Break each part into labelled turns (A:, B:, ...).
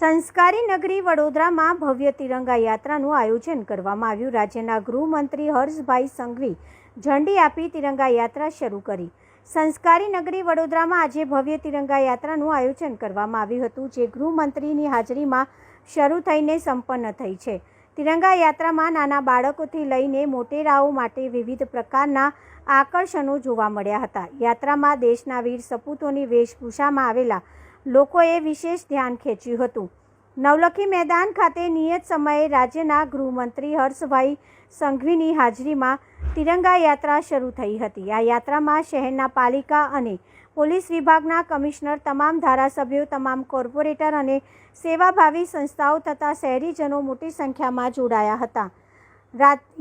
A: સંસ્કારી નગરી વડોદરામાં ભવ્ય તિરંગા યાત્રાનું આયોજન કરવામાં આવ્યું. રાજ્યના ગૃહમંત્રી હર્ષભાઈ સંઘવી ઝંડી આપી તિરંગા યાત્રા શરૂ કરી. સંસ્કારી નગરી વડોદરામાં આજે ભવ્ય તિરંગા યાત્રાનું આયોજન કરવામાં આવ્યું હતું, જે ગૃહમંત્રીની હાજરીમાં શરૂ થઈને સંપન્ન થઈ છે. તિરંગા યાત્રામાં નાના બાળકોથી લઈને મોટેરાઓ માટે વિવિધ પ્રકારના આકર્ષણો જોવા મળ્યા હતા. યાત્રામાં દેશના વીર સપૂતોની વેશભૂષામાં આવેલા લોકોએ વિશેષ ધ્યાન ખેંચ્યું હતું. નવલખી મેદાન ખાતે નિયત સમયે રાજ્યના ગૃહમંત્રી હર્ષભાઈ સંઘવીની હાજરીમાં તિરંગા યાત્રા શરૂ થઈ હતી. આ યાત્રામાં શહેરના પાલિકા અને પોલીસ વિભાગના કમિશનર, તમામ ધારાસભ્યો, તમામ કોર્પોરેટર અને સેવાભાવી સંસ્થાઓ તથા શહેરીજનો મોટી સંખ્યામાં જોડાયા હતા.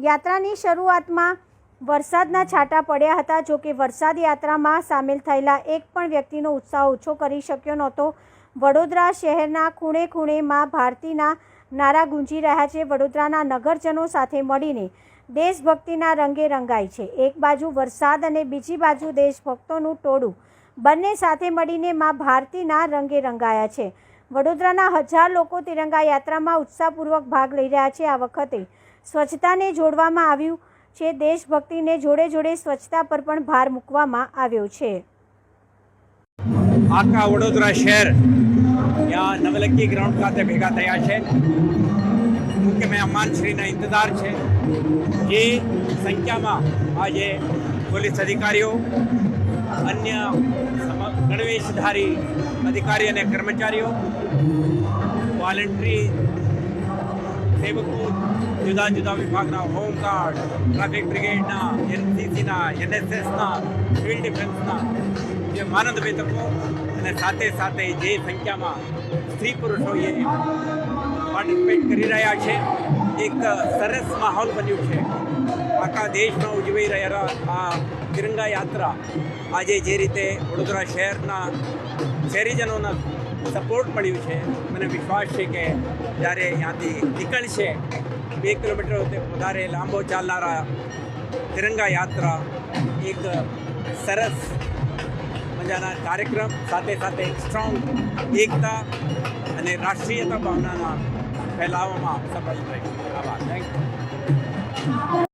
A: યાત્રાની શરૂઆતમાં વરસાદના છાંટા પડ્યા હતા. જો કે વરસાદ યાત્રામાં સામેલ થયેલા એક પણ વ્યક્તિનો ઉત્સાહ ઓછો કરી શક્યો નહોતો. વડોદરા શહેરના ખૂણે ખૂણેમાં ભારતીના નારા ગુંજી રહ્યા છે. વડોદરાના નગરજનો સાથે મળીને દેશભક્તિના રંગે રંગાય છે. એક બાજુ વરસાદ અને બીજી બાજુ દેશભક્તોનું ટોળું. બંને સાથે મળીને મા ભારતીના રંગે રંગાયા છે. વડોદરાના હજાર લોકો તિરંગા યાત્રામાં ઉત્સાહપૂર્વક ભાગ લઈ રહ્યા છે. આ વખતે સ્વચ્છતાને જોડવામાં આવ્યું છે દેશભક્તિને જોડે જોડે સ્વચ્છતા પર પણ ભાર મૂકવામાં આવ્યો છે.
B: આખા વડોદરા શહેર ત્યાં નવલખી ગ્રાઉન્ડ ખાતે ભેગા થયા છે. મુખ્ય મહેમાન શ્રીના ઇંતજાર છે. જે સંખ્યામાં આજે પોલીસ અધિકારીઓ, અન્ય ગણવેશધારી અધિકારી અને કર્મચારીઓ, વોલેન્ટરી સેવકો જુદા જુદા વિભાગના હોમગાર્ડ ટ્રાફિક બ્રિગેડના, એનસીસીના, એનએસએસના, ફિલ્ડ ડિફેન્સના, જે માનદ વેતકો અને સાથે સાથે જે સંખ્યામાં સ્ત્રી પુરુષોએ પાર્ટિસિપેટ કરી રહ્યા છે, એક સરસ માહોલ બન્યું છે. આખા દેશમાં ઉજવાઈ રહેલા આ તિરંગા યાત્રા આજે જે રીતે વડોદરા શહેરના શહેરીજનોના સપોર્ટ મળ્યું છે. મને વિશ્વાસ છે કે જ્યારે ત્યાંથી નીકળશે, બે કિલોમીટર વધારે લાંબો ચાલનારા તિરંગા યાત્રા એક સરસ મજાના કાર્યક્રમ, સાથે સાથે એક સ્ટ્રોંગ એકતા અને રાષ્ટ્રીયતા ભાવનાના ફેલાવવામાં સફળ થઈ. આભાર. Thank you